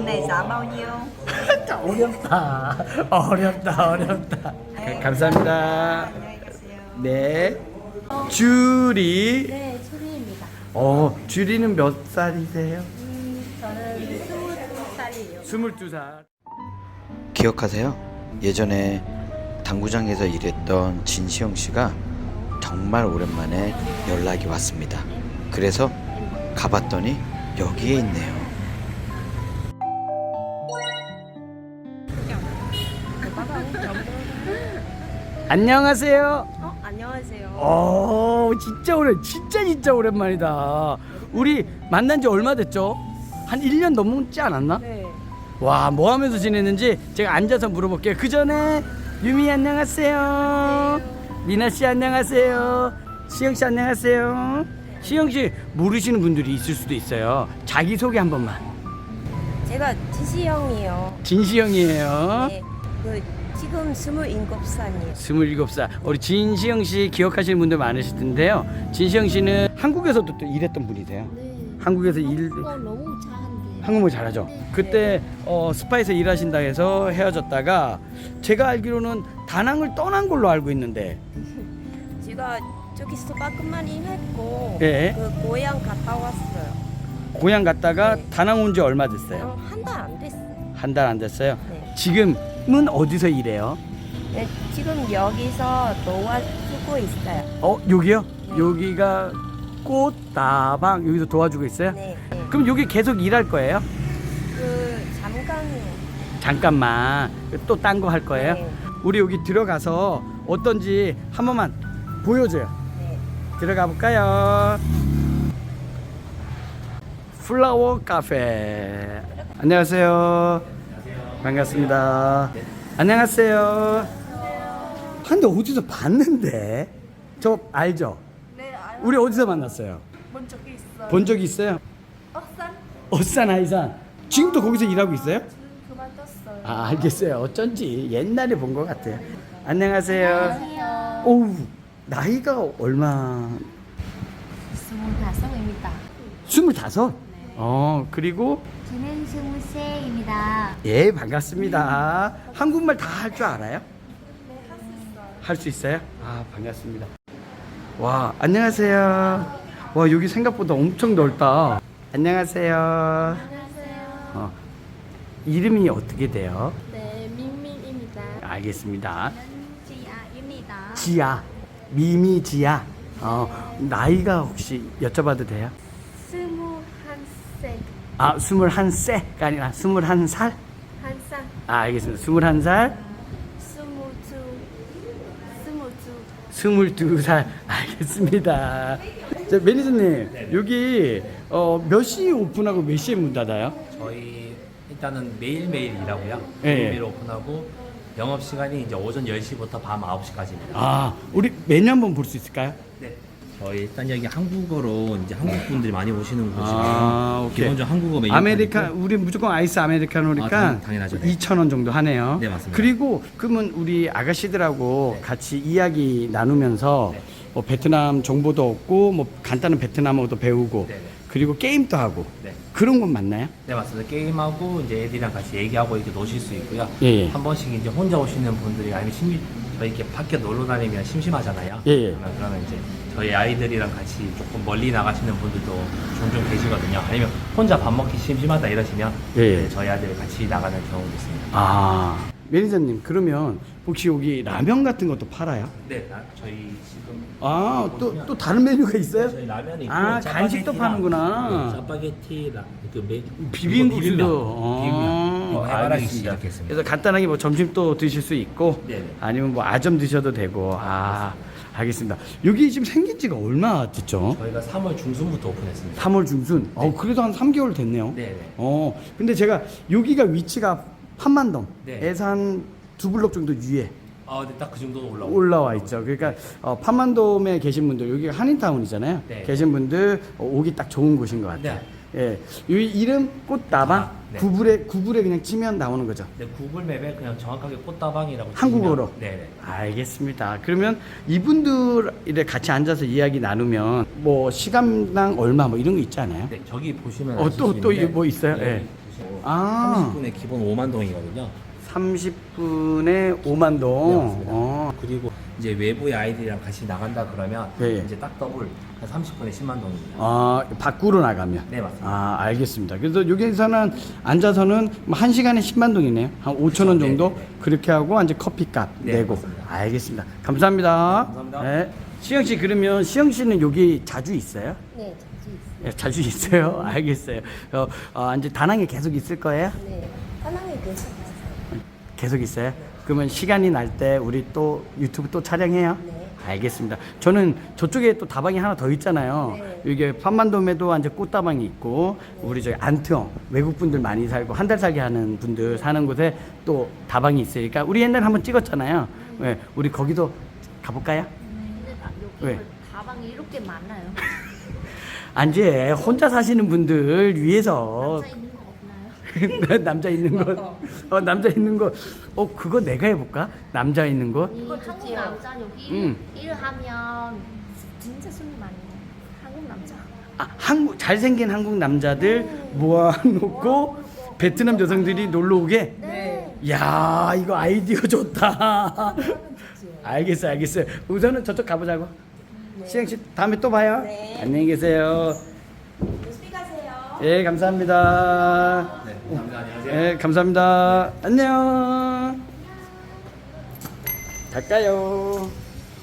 Ly này giá bao nhiêu? 어렵다. 어렵다. 어렵다. 가- 감사합니다. 안녕히 가세요. 네. 주리. 네, 소리입니다. 어, 주리는 몇 살이세요? 음, 저는 스무 살이에요. 22살. 기억하세요? 예전에 당구장에서 일했던 진시영 씨가 정말 오랜만에 연락이 왔습니다. 그래서 가봤더니 여기에 있네요. 안녕하세요. 어, 안녕하세요. 어, 진짜 오래, 진짜 진짜 오랜만이다. 우리 만난 지 얼마 됐죠? 한 1년 넘지 않았나? 네. 와, 뭐 하면서 지냈는지 제가 앉아서 물어볼게요. 그 전에 유미 안녕하세요. 미나 씨 안녕하세요. 시영 씨 안녕하세요. 시영 씨 모르시는 분들이 있을 수도 있어요. 자기 소개 한 번만. 제가 지시영이에요. 진시 영이에요. 네. 그 지금 스물일곱 살이에요. 27살. 우리 진시영 씨 기억하시는 분들 많으실 텐데요. 진시영 씨는 한국에서도 또 일했던 분이세요. 네. 한국에서 일 어, 너무 잘한대요. 한국말 잘하죠. 그때 어, 스파에서 일하신다 해서 헤어졌다가 제가 알기로는 다낭을 떠난 걸로 알고 있는데 제가 저기 수박만 일했고 예. 그 고향 갔다 왔어요. 고향 갔다가 네. 다낭 온 지 얼마 됐어요? 어, 한달 안 됐어요. 한 달 안 됐어요. 네. 지금 은 어디서 일해요? 네, 지금 여기서 도와 주고 있어요. 어 여기요? 여기가 꽃다방 여기서 도와주고 있어요? 네. 네. 그럼 여기 계속 일할 거예요? 그 잠깐 잠깐만 또 딴 거 할 거예요? 네. 우리 여기 들어가서 어떤지 한 번만 보여줘요. 네. 들어가 볼까요? 플라워 카페. 안녕하세요. 반갑습니다. 안녕하세요. 한데 어디서 봤는데? 저 알죠? 네, 알고 우리 어디서 만났어요? 본 적이 있어요. 본적 있어요? 어산 어산 아이산. 지금도 거기서 일하고 있어요? 지금 그만뒀어요. 아 알겠어요. 어쩐지 옛날에 본 것 같아요. 안녕하세요. 안녕하세요. 오우 나이가 얼마? 스물다섯입니다. 스물다섯. 어 그리고 저는 스물세입니다. 예 반갑습니다. 한국말 다 할 줄 알아요? 네, 할수 있어요. 할 수 있어요? 아 반갑습니다. 와 안녕하세요. 와 여기 생각보다 엄청 넓다. 안녕하세요. 안녕하세요. 어, 이름이 어떻게 돼요? 네, 민민입니다. 알겠습니다. 지아입니다. 지아 미미 지아. 어 나이가 혹시 여쭤봐도 돼요? 아 스물한 세가 아니라 스물한 살? 한 살, 아 알겠습니다. 스물한 살. 스물두, 스물두. 스물두 살 알겠습니다. 자, 매니저님 여기 어, 몇 시에 오픈하고 몇 시에 문 닫아요? 저희 일단은 매일매일 일하고요. 예, 예. 매일매일 오픈하고 영업 시간이 이제 오전 10시부터 밤 9시까지입니다. 아 우리 메뉴 한번 볼 수 있을까요? 네. 저희 일단 여기 한국어로 이제 한국 분들이 많이 오시는 곳이고 아, 오케이. 기본적으로 한국어 메뉴 아메리카 우리 무조건 아이스 아메리카노니까 아, 당- 당연하죠. 네. 2,000원 정도 하네요. 네, 맞습니다. 그리고 그러면 우리 아가씨들하고 네. 같이 이야기 나누면서 네. 뭐 베트남 정보도 얻고 뭐 간단한 베트남어도 배우고 네, 네. 그리고 게임도 하고 네. 그런 건 맞나요? 네 맞습니다. 게임하고 이제 애들이랑 같이 얘기하고 이렇게 노실 수 있고요. 예, 예. 한 번씩 이제 혼자 오시는 분들이 아니면 심리 저희 이렇게 밖에 놀러 다니면 심심하잖아요. 예, 예. 그러면, 그러면 이제 저희 아이들이랑 같이 조금 멀리 나가시는 분들도 종종 계시거든요. 아니면 혼자 밥 먹기 심심하다 이러시면 예, 예. 네, 저희 아들 같이 나가는 경우도 있습니다. 아 매니저님 그러면 혹시 여기 라면 같은 것도 팔아요? 네, 나, 저희 지금 아 또 또 다른 메뉴가 있어요? 저희 라면이 있고 아, 간식도 파는구나. 네, 짜파게티랑 그 메, 비빔국수도 비빔면, 어, 비빔면 이거 해바라기 알겠습니다. 시작했습니다. 그래서 간단하게 뭐 점심도 드실 수 있고 네네. 아니면 뭐 아점 드셔도 되고 아 알겠습니다. 여기 지금 생긴 지가 얼마 됐죠? 저희가 3월 중순부터 오픈했습니다. 3월 중순. 어 그래도 한 3개월 됐네요. 네 네. 어 근데 제가 여기가 위치가 판만동에서 네. 한두 블록 정도 위에 아, 네, 딱그 정도 올라오고 올라와 있죠. 그러니까 어, 판만돔에 계신 분들 여기가 한인타운이잖아요. 네. 계신 분들 어, 오기 딱 좋은 곳인 것 같아요. 예, 이 이름 꽃다방 아, 네. 구글에 구글에 그냥 치면 나오는 거죠. 네, 구글 맵에 그냥 정확하게 꽃다방이라고 한국어로? 치시면- 네네. 알겠습니다. 그러면 이분들 이래 같이 앉아서 이야기 나누면 뭐 시간당 얼마 뭐 이런 거 있지 않아요? 네, 저기 보시면 어, 또- 또 뭐 있어요? 여기 네. 보시면 아. 30분에 기본 5만 동이거든요. 30분에 5만 네, 동. 맞습니다. 어. 그리고 이제 외부의 아이들이랑 같이 나간다 그러면 예, 예. 이제 딱 더블 한 30분에 10만 동입니다. 아, 밖으로 나가면. 네, 맞습니다. 아, 알겠습니다. 그래서 여기서는 앉아서는 뭐 1시간에 10만 동이네요. 한 5천 원 네, 정도 네, 네. 그렇게 하고 이제 커피값 네, 내고. 맞습니다. 알겠습니다. 감사합니다. 감사합니다. 네. 시영 씨 그러면 시영 씨는 여기 자주 있어요? 네, 자주 있어요. 예, 자주 있어요. 알겠어요. 어, 어, 이제 다낭에 계속 있을 거예요? 네, 하나에 계속 있어요. 계속 있어요? 그러면 시간이 날 때 우리 또 유튜브 또 촬영해요? 네. 알겠습니다. 저는 저쪽에 또 다방이 하나 더 있잖아요. 네. 이게 판만돔에도 이제 꽃다방이 있고 우리 저기 안트ong 외국 분들 많이 살고 한 달 살기 하는 분들 사는 곳에 또 다방이 있으니까 우리 옛날 에 한번 찍었잖아요. 네, 우리 거기도 가볼까요? 왜? 가방이 이렇게 많아요. 안지 혼자 사시는 분들 위해서 남자 있는 거 없나요? 남자 있는 거, 어 남자 있는 거, 어 그거 내가 해볼까? 남자 있는 거. 이거 한국 남자 여기 음. 일하면 진짜 손이 많이. 한국 남자. 아, 한국 잘생긴 한국 남자들 모아놓고 베트남 여성들이 놀러 오게. 네. 야 이거 아이디어 좋다. 알겠어, 요 알겠어요. 우선은 저쪽 가보자고. 시영 씨 다음에 또 봐요. 네. 안녕히 계세요. 예, 감사합니다. 네, 감사합니다. 안녕하세요. 예, 감사합니다. 안녕. 갈까요?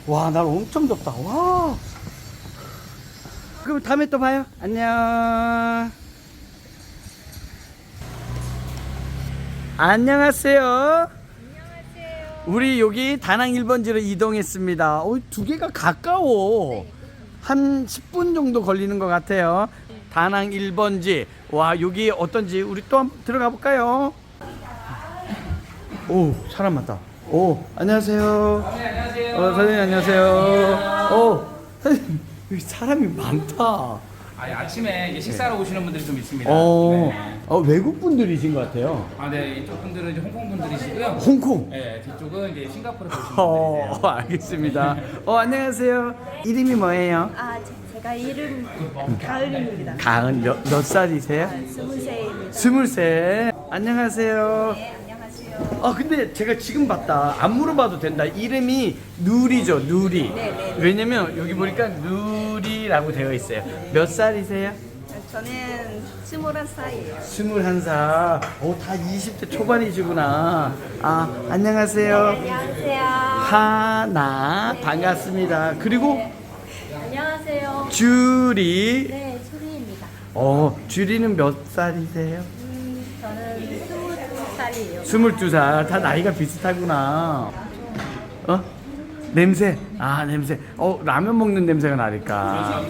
와, 날 엄청 덥다. 와. 그럼 다음에 또 봐요. 안녕. 안녕하세요. 우리 여기 다낭 1번지로 이동했습니다. 어, 두 개가 가까워. 한 10분 정도 걸리는 것 같아요. 다낭 1번지. 와, 여기 어떤지 우리 또 한번 들어가 볼까요? 오, 사람 많다. 오, 안녕하세요. 네, 안녕하세요. 어, 선생님 안녕하세요. 오, 선생님 여기 사람이 많다. 아니, 아침에 식사하러 오시는 분들이 좀 있습니다. 어, 네. 어, 외국 분들이신 것 같아요. 아, 네. 이쪽 분들은 이제 홍콩 분들이시고요. 홍콩. 네, 뒤쪽은 이제 싱가포르에서 오시는 어, 분들이세요. 알겠습니다. 어, 안녕하세요. 이름이 뭐예요? 아, 제- 제가 이름 가을입니다. 가은 몇, 몇 살이세요? 스무 세입니다. 스물 세. 안녕하세요. 네, 안녕하세요. 아 근데 제가 지금 봤다. 안 물어봐도 된다. 이름이 누리죠, 누리. 네, 네. 왜냐면 여기 보니까 누리라고 되어 있어요. 몇 살이세요? 저는 스물한 살이에요. 스물한 살. 오, 다 20대 초반이시구나. 아, 안녕하세요. 안녕하세요. 하나 반갑습니다. 그리고 안녕하세요. 주리. 네, 소리입니다. 어, 주리는 몇 살이세요? 음, 저는 스무 살이에요. 스물두 살. 다 나이가 비슷하구나. 어? 냄새. 아, 냄새. 어, 라면 먹는 냄새가 나니까.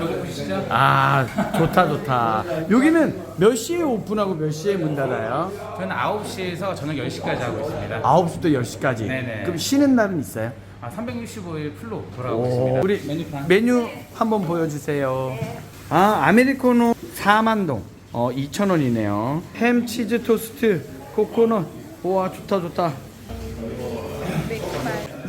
아, 좋다, 좋다. 여기는 몇 시에 오픈하고 몇 시에 문 닫아요? 저는 9시에서 저녁 10시까지 하고 있습니다. 9시부터 10시까지. 네네. 그럼 쉬는 날은 있어요? 아, 365일 풀로 돌아가고 오, 있습니다. 우리 메뉴판. 메뉴 한번 보여주세요. 아, 아메리카노 4만동. 어, 2,000원이네요. 햄, 치즈, 토스트, 코코넛. 우와, 좋다, 좋다.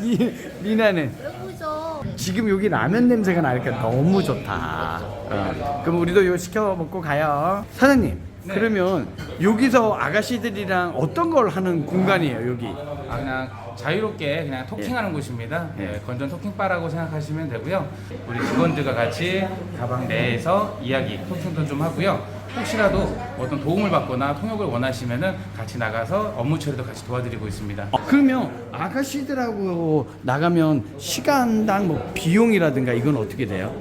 리, 리나는 예쁘죠? 지금 여기 라면 냄새가 나니까 너무 좋다. 어, 그럼 우리도 이거 시켜 먹고 가요. 사장님, 네. 그러면 여기서 아가씨들이랑 어떤 걸 하는 공간이에요, 여기? 아, 그냥 자유롭게 그냥 토킹하는 곳입니다. 예. 네, 건전 토킹바라고 생각하시면 되고요. 우리 직원들과 같이 가방 내에서 이야기, 토킹도 좀 하고요. 혹시라도 어떤 도움을 받거나 통역을 원하시면은 같이 나가서 업무 처리도 같이 도와드리고 있습니다. 어, 그러면 아가씨들하고 나가면 시간당 뭐 비용이라든가 이건 어떻게 돼요?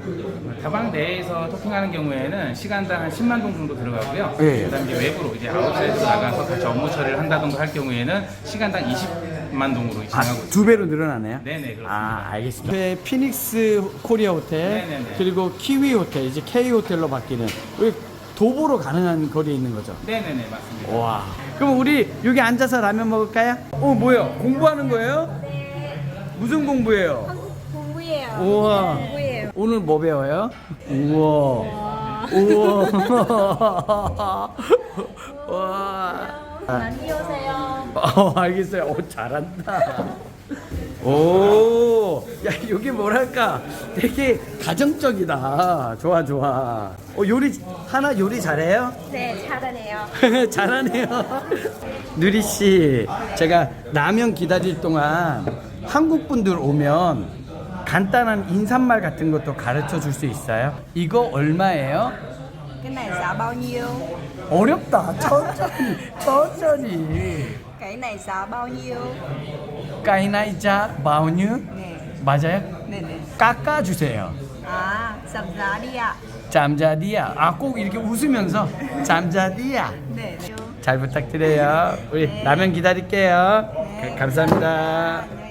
가방 내에서 토킹하는 경우에는 시간당 한 10만 동 정도 들어가고요. 예. 그다음에 이제 외부로 이제 아웃사이드로 나가서 같이 업무 처리를 한다던가 할 경우에는 시간당 20만 동으로 아, 진행하고 있습니다. 두 배로 늘어나네요? 네네 그렇습니다. 아, 알겠습니다. 네, 피닉스 코리아 호텔, 네네네. 그리고 키위 호텔, 이제 K 호텔로 바뀌는 우리 도보로 가능한 거리에 있는 거죠? 네네네 맞습니다. 와. 그럼 우리 여기 앉아서 라면 먹을까요? 어, 뭐야? 공부하는 거예요? 무슨 공부예요? 한국 공부예요. 우와. 공부예요. 오늘 뭐 배워요? 우와. 우와. 와. 많이 오세요. 어, 알겠어요. 오, 잘한다. 오, 야, 여기 뭐랄까. 되게 가정적이다. 좋아, 좋아. 어, 요리 하나 요리 잘해요? 네, 잘하네요. 잘하네요. 누리 씨, 제가 라면 기다릴 동안 한국 분들 오면 간단한 인사말 같은 것도 가르쳐 줄 수 있어요? 이거 얼마예요? Cái này giá bao nhiêu? 어렵다. 천천히, 천천히. Cái này giá bao nhiêu? 까이나이자 마우뉴 Nè, 맞아요? nè, nè. 깎아주세요. À, giảm giá đi ạ. 잠자디야. 아 꼭 이렇게 웃으면서 잠자디야. Cho. 잘 부탁드려요. 우리 라면 기다릴게요. 가- 감사합니다. 가세요.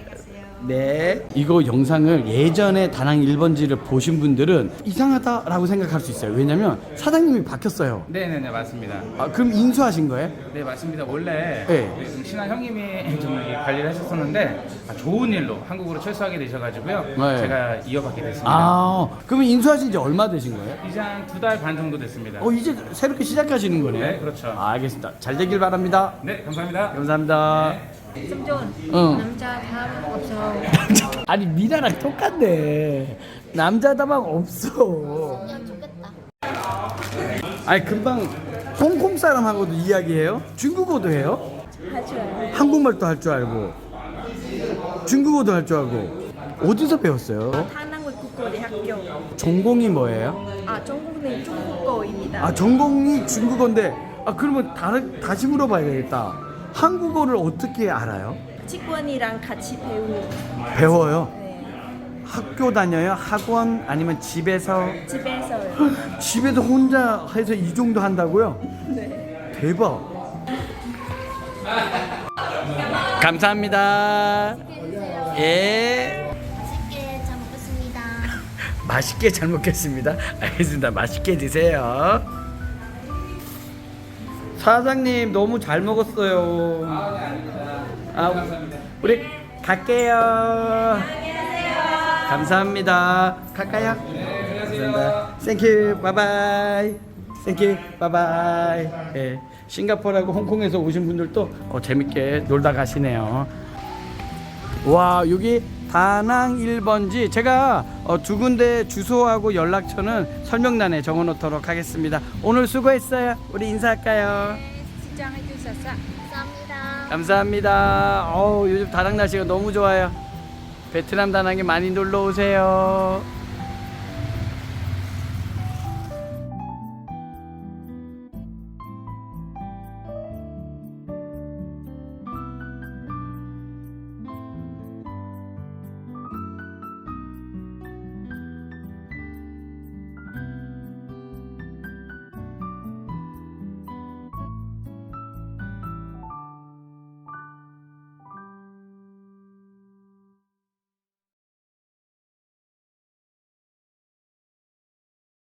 네. 이거 영상을 예전에 다낭 1번지를 보신 분들은 이상하다라고 생각할 수 있어요. 왜냐면 사장님이 바뀌었어요. 네네네 맞습니다. 아, 그럼 인수하신 거예요? 네 맞습니다. 원래 네. 우리 좀 친한 형님이 좀이 관리를 하셨었는데 아, 좋은 일로 한국으로 철수하게 되셔가지고요. 네. 제가 이어받게 됐습니다. 아, 그러면 인수하신 지 얼마 되신 거예요? 이제 한 두 달 반 정도 됐습니다. 어, 이제 새롭게 시작하시는 거네요? 네, 그렇죠. 아, 알겠습니다. 잘 되길 바랍니다. 네 감사합니다. 감사합니다. 좀 응. 남자 밥 없어. 아니, 미라랑 똑같네. 남자 다방 없어. 그냥 좋겠다. 아니, 금방 홍콩 사람하고도 이야기해요? 중국어도 해요? 하죠. 한국말도 할 줄 알고 중국어도 할 줄 알고 어디서 배웠어요? 한국국고대 학교. 전공이 뭐예요? 아, 전공은 중국어입니다. 아 전공이 중국어인데 아 그러면 다른 다시 물어봐야 되겠다. 한국어를 어떻게 알아요? 직원이랑 같이 배우. 배워요. 네. 학교 다녀요? 학원 아니면 집에서 집에서요. 집에서 혼자 해서 이 정도 한다고요? 네. 대박. 감사합니다. 예. 맛있게 잘 먹겠습니다. 맛있게 잘 먹겠습니다. 알겠습니다. 맛있게 드세요. 사장님 너무 잘 먹었어요. 아, 우리 갈게요. 감사합니다. 갈까요? 감사합니다. 땡큐. 바이바이. 땡큐. 바이바이. 예. 싱가포르하고 홍콩에서 오신 분들도 어, 재밌게 놀다 가시네요. 와 여기 다낭 1번지. 제가 어, 두 군데 주소하고 연락처는 설명란에 적어 놓도록 하겠습니다. 오늘 수고했어요. 우리 인사할까요? 감사합니다. 감사합니다. 어우 요즘 다낭 날씨가 너무 좋아요. 베트남 다낭에 많이 놀러 오세요